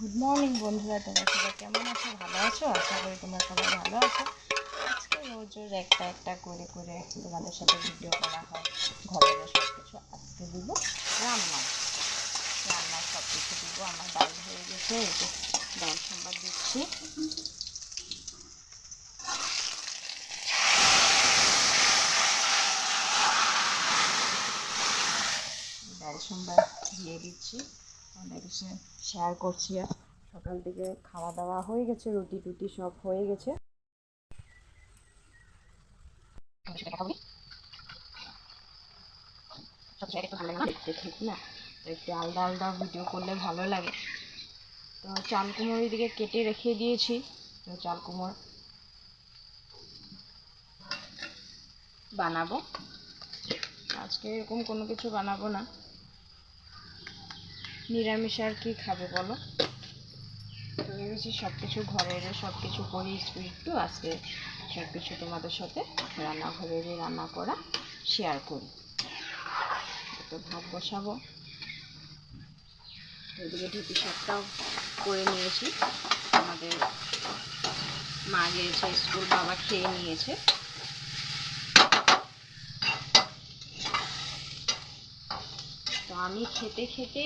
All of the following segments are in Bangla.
গুড মর্নিং বন্ধুরা, তোমরা সবাই কেমন আছো? ভালো আছো? আশা করি তোমরা সবাই ভালো আছো। আজকে রোজ একটা একটা করে করে তোমাদের সাথে ভিডিও করা হয়। ঘরের সব কিছু আজকে দিব। রান্না। রান্নার সব কিছু দিব। আমার ডাল হয়ে গেছে। এই যে ডাল সম্বাদ দিচ্ছি। ডাল সম্বাদ দিয়ে দিচ্ছি। অনেক শেয়ার করছি আর সকাল থেকে খাওয়া দাওয়া হয়ে গেছে রুটি টুটি সব হয়ে গেছে। একটু আলাদা আলাদা ভিডিও করলে ভালো লাগে। তো চাল কুমড়ো এদিকে কেটে রেখে দিয়েছি। তো চাল কুমড়ো বানাবো। আজকে এরকম কোনো কিছু বানাবো না। নিরামিষ আর কি খাবে বলো? তো ভেবেছি সব কিছু ঘরের সব কিছু করি একটু আজকে সব কিছু তোমাদের সাথে রান্নাঘরের রান্না করা শেয়ার করি। তো ভাত বসাবো। এদিকে ঢুটি শাকটাও করে নিয়েছি। আমাদের মা গিয়েছে স্কুল বাবা খেয়ে নিয়েছে। তো আমি খেতে খেতে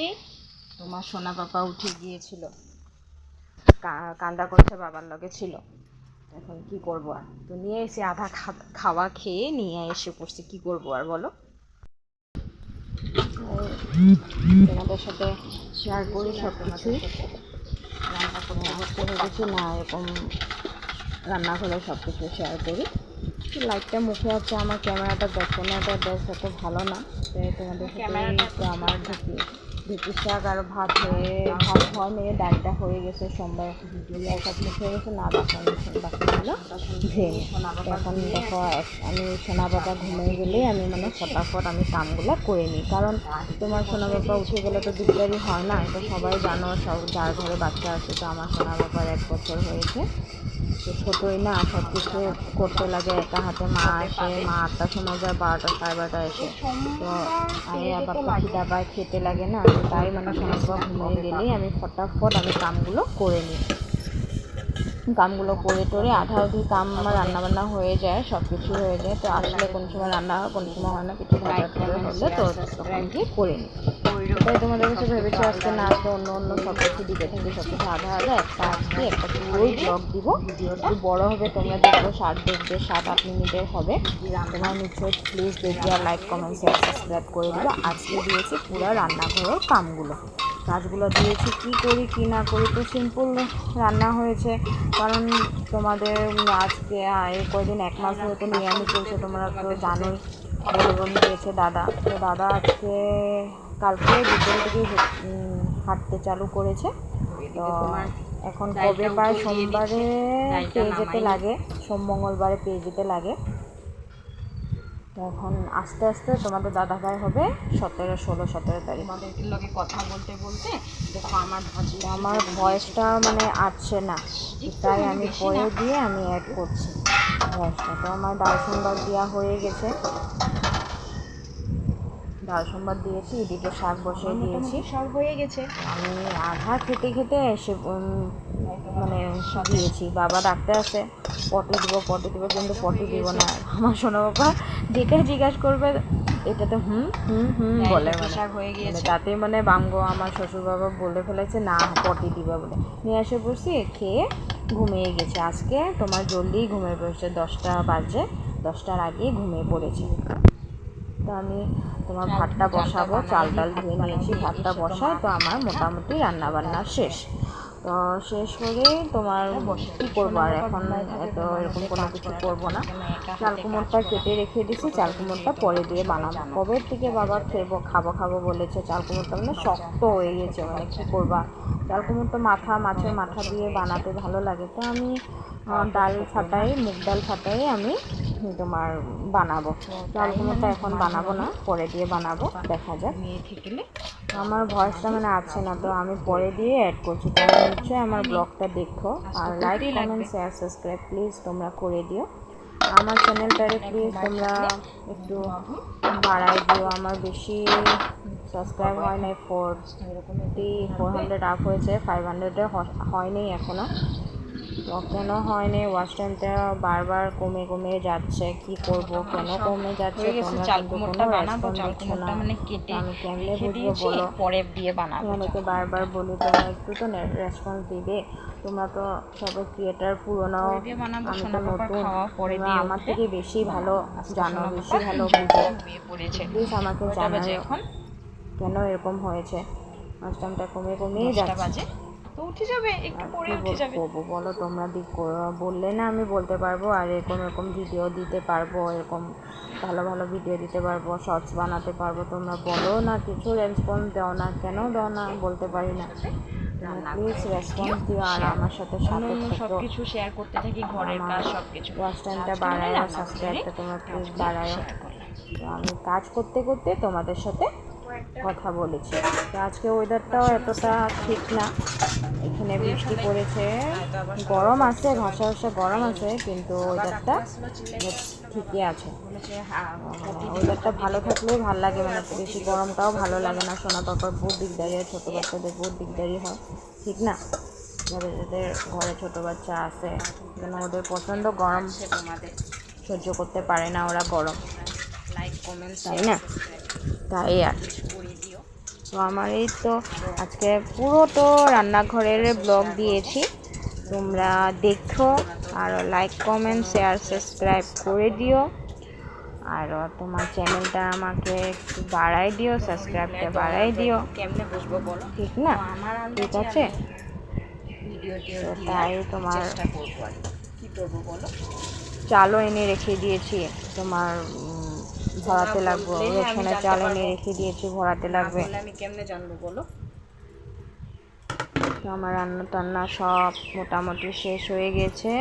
তোমার সোনা পাপা উঠে গিয়েছিল। কান্দা করছে বাবার লগে ছিল। এখন কি করব আর? তো নিয়ে এসে আধা খাওয়া খেয়ে নিয়ে এসে পড়ছি। কি করব আর বলো? তোমাদের সাথে শেয়ার করি সব কিছু রান্না করে করতে ভেবেছি না এরকম রান্নাঘরে সব কিছু শেয়ার করি। লাইটটা মুখে আছে আমার ক্যামেরাটা দেখো না এটা বেশ এত ভালো না। তাই তোমাদের সাথে আমার ঢুকি ঢুকি শাক আর ভাত হয়ে, ভাত হওয়া মেয়ে ডালটা হয়ে গেছে, সোমবার ভিডিও সব মুখে গেছে, না এখন দেখো, আমি সোনা বাবা ঘুমিয়ে গেলেই আমি মানে ফটাফট আমি কামগুলো করে নিই। কারণ তোমার সোনা বাবা উঠে গেলে তো দিকদারি হয় না, এটা সবাই জানো, সব যার ঘরে বাচ্চা আছে, তো আমার সোনা বাবার এক বছর হয়েছে। তো ছোটোই না সব কিছু করতে লাগে, একা হাতে মা আসে, মা আটটার সময় যায়, বারোটা, সাড়ে বারোটা এসে তো আমি আবার পাখি দাবায় খেতে লাগে না, তাই মানে সমস্যা ঘুমিয়ে গেলেই আমি ফটাফট আমি কামগুলো করে নিই। কামগুলো করে টোরে আধা অধি কাম আমার রান্নাবান্না হয়ে যায় সব কিছু হয়ে যায়। তো আসলে কোনো সময় রান্না হয় কোনো সময় হয় না কিছু ভাজা হলে তো তখন গিয়ে করে নিই। তাই তোমাদের কাছে ভেবেছি আজকে না আজকে অন্য অন্য সব কিছু দিকে থেকে সব কিছু আধা আধা একটা আজকে একটা পুরোই ব্লগ দিব। একটু বড় হবে তোমরা দেখবে সাত দেখবে সাত আট মিনিটের হবে। তোমরা নিশ্চয়ই প্লিজ দেখবে আর লাইক কমেন্ট শেয়ার সাবস্ক্রাইব করে দিবে। আজকে দিয়েছি পুরো রান্নাঘরের কামগুলো। কাজগুলো দিয়েছি, কি করি, কি না করি, তো সিম্পল রান্না হয়েছে। কারণ তোমাদের আজকে এই কয়দিন এক মাস ধরে তো নিরামিষ চলছে, তোমরা তো জানোই, বলে বোন দিয়েছে দাদা। তো দাদা আজকে, কালকে বিকেল থেকে হাঁটতে চালু করেছে। তো এখন কবে পায়? সোমবারে পেয়ে যেতে লাগে, সোম মঙ্গলবারে পেয়ে যেতে লাগে। এখন আস্তে আস্তে তোমাদের দাদা ভাই হবে সতেরো ষোলো সতেরো তারিখ। আমাদের লোকে কথা বলতে বলতে দেখো আমার আমার ভয়েসটা মানে আসছে না তাই আমি পরে দিয়ে আমি অ্যাড করছি। ভয়েসটা তো আমার ডাল সোমবার দেওয়া হয়ে গেছে। ডাল সোমবার দিয়েছি এদিকে শাক বসিয়ে দিয়েছি। সব হয়ে গেছে। আমি আধা খেতে খেতে এসে মানে দিয়েছি। বাবা ডাকতে আছে পটি দিব পটি দিব কিন্তু পটি দিব না। আমার শোনো বাবা যেটা জিজ্ঞাসা করবে এটাতে হুম হুম হুম বলে মানে। শাক হয়ে মানে গিয়েছে। তাতে মানে বাঙ্গ আমার শ্বশুর বাবা বলে ফেলেছে না পটি দিবে বলে। নিয়ে এসে বসি খেয়ে ঘুমিয়ে গেছে। আজকে তোমার জলদি ঘুমিয়ে পড়েছে দশটা বাজে দশটার আগে ঘুমিয়ে পড়েছে। তো আমি তোমার ভাতটা বসাবো চাল ডাল ধুয়ে নিয়েছি ভাতটা বসাই তো আমার মোটামুটি রান্না বান্না শেষ। তো শেষ করে তোমার কী করব? আর এখন এত এরকম কোনো কিছু করব না। চাল কুমড়টা কেটে রেখে দিছি চাল কুমড়টা পরে দিয়ে বানাবো। কবে থেকে বাবা খেবো খাব খাব বলেছে চাল কুমড়টা মানে শক্ত হয়ে গেছে মানে কী করবা? চাল কুমড়টা মাথা মাছের মাথা দিয়ে বানাতে ভালো লাগে। তো আমি ডাল ফাটাই মুগ ডাল ফাটাই আমি তোমার বানাবো। চাল এখন বানাবো না, পরে দিয়ে বানাবো, দেখা যাক। আমার ভয়েসটা মানে আছে না, তো আমি পরে দিয়ে অ্যাড করছি। তোমরা নিশ্চয়ই আমার ব্লগটা দেখো, আর like comment share subscribe please তোমরা করে দিও। আমার চ্যানেলটারে প্লিজ তোমরা একটু বাড়াই দিও। আমার বেশি সাবস্ক্রাইব হয় নাই ফোর ফোর হান্ড্রেড আপ হয়েছে ফাইভ হান্ড্রেডে হয়নি এখনও তো কেন হয়নি ওয়াচ টাইমটা বারবার কমে কমে যাচ্ছে কি করব কেন কমে যাচ্ছে বানাবো মানে কেটে আমি কেমনে বুঝব বলো? পরে দিয়ে বানাবো তোমাদেরকে বারবার বলি তোমরা একটু তো রেসপন্স দিবে। তোমরা তো সবাই ক্রিয়েটার পুরোনো। আমি তো নতুন। আমার থেকে বেশি ভালো জানো বেশি ভালো বুঝো। প্লিজ আমাকে জানাও এখন? কেন এরকম হয়েছে? মাস্টারটা কমে কমেই যাচ্ছে। তো উঠে যাবে একটু পরে উঠে যাবে। বলব বলো তোমরা দিক বললে না আমি বলতে পারব আর এরকম এরকম ভিডিও দিতে পারব এরকম ভালো ভালো ভিডিও দিতে পারব শর্টস বানাতে পারব তোমরা বলো না কিছু রেসপন্স দাও না কেন? দাও না বলতে পারি না। প্লিজ রেসপন্স দিও। আর আমার সাথে সাথে সব কিছু শেয়ার করতে থাকি ঘরের কাজ সব কিছু ওয়াচ টাইমটা বাড়ায় সাবস্ক্রাইবটা তোমরা প্লিজ বাড়ায়। তো আমি কাজ করতে করতে তোমাদের সাথে কথা বলেছি। তো আজকে ওয়েদারটাও এতটা ঠিক না। এখানে বৃষ্টি পড়েছে। গরম আছে ঘষা ঘষা গরম আছে কিন্তু ওয়েদারটা ঠিকই আছে। ওয়েদারটা ভালো থাকলেও ভালো লাগে মানে বেশি গরমটাও ভালো লাগে না। সোনা পাপার বহুত দিকদারি হয় ছোটো বাচ্চাদের বহুত দিকদারি হয়। ঠিক না? যাদের যাদের ঘরে ছোটো বাচ্চা আছে কেন ওদের প্রচণ্ড গরম সহ্য করতে পারে না ওরা গরম। লাইক তাই না? তাই আর তো আমার এই তো আজকে পুরো তো রান্নাঘরের ব্লগ দিয়েছি। তোমরা দেখো আর লাইক কমেন্ট শেয়ার সাবস্ক্রাইব করে দিও। আর তোমার চ্যানেলটা আমাকে একটু বাড়াই দিও সাবস্ক্রাইবটা বাড়াই দিও। কেমনে বুঝব বলো ঠিক না? ঠিক আছে? তাই তোমার কি। করব বলো? চালও এনে রেখে দিয়েছি। তোমার ভরাতে লাগবে রসুনের চাল এনে রেখে দিয়েছি ভরাতে লাগবে। আমি কেমনে জানব বলো? আমার রান্না টান্না সব মোটামুটি শেষ হয়ে গেছে।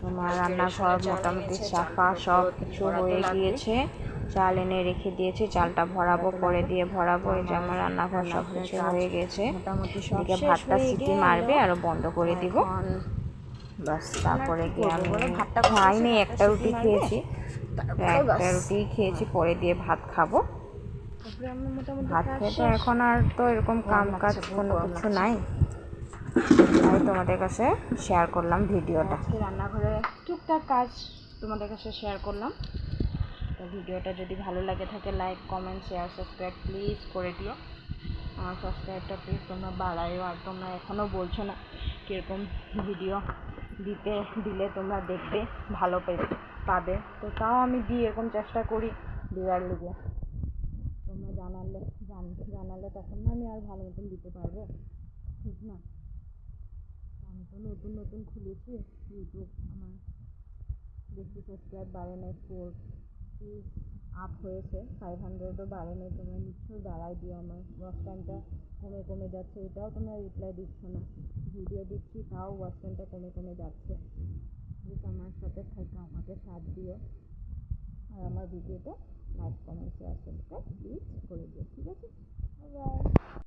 তোমার রান্নাঘর মোটামুটি সাফা সব কিছু হয়ে গিয়েছে। চাল এনে রেখে দিয়েছি চালটা ভরাবো পরে দিয়ে ভরাবো। এই যে আমার রান্নাঘর সব কিছু হয়ে গেছে। মোটামুটি এদিকে ভাতটা সিটি মারবে আর বন্ধ করে দিব। বাস তারপরে গিয়ে আমি ভাতটা খাইনি একটা রুটি খেয়েছি। একটা রুটি খেয়েছি পরে দিয়ে ভাত খাব। ভাত খেয়ে তো এখন আর তো এরকম কাম কাজ কোনো কিছু নাই। তাই তোমাদের কাছে শেয়ার করলাম ভিডিওটা। রান্নাঘরে টুকটাক কাজ তোমাদের কাছে শেয়ার করলাম। তো ভিডিওটা যদি ভালো লাগে থাকে like comment share subscribe please করে দিও। আমার সাবস্ক্রাইবটা প্লিজ তোমরা বাড়াইও আর তোমরা এখনও বলছো না কীরকম ভিডিও দিতে দিলে তোমরা দেখবে ভালো পেবে পাবে। তো তাও আমি দিই এরকম চেষ্টা করি দেওয়ার লিগে। তোমরা জানালে, জান, জানালে তখন না আমি আর ভালো মতন দিতে পারব। ঠিক না? আমি তো নতুন নতুন খুলেছি ইউটিউব। আমার বেশি সাবস্ক্রাইব বাড়ে নাই ফোর আপ হয়েছে ফাইভ হান্ড্রেডও বাড়ে নাই। তোমরা নিশ্চয়ই বাড়াই দিও আমার। ওয়াচ টাইমটা কমে কমে যাচ্ছে। এটাও তোমরা রিপ্লাই দিচ্ছ না। ভিডিও দিচ্ছি, তাও ওয়াচ টাইমটা কমে কমে যাচ্ছে। প্লিজ আমার সাথে থেকে, আমাকে সাথ দিও। আর আমার ভিডিওটা লাইক কমেন্ট শেয়ার সাবস্ক্রাইব করে দিও, ঠিক আছে? বাই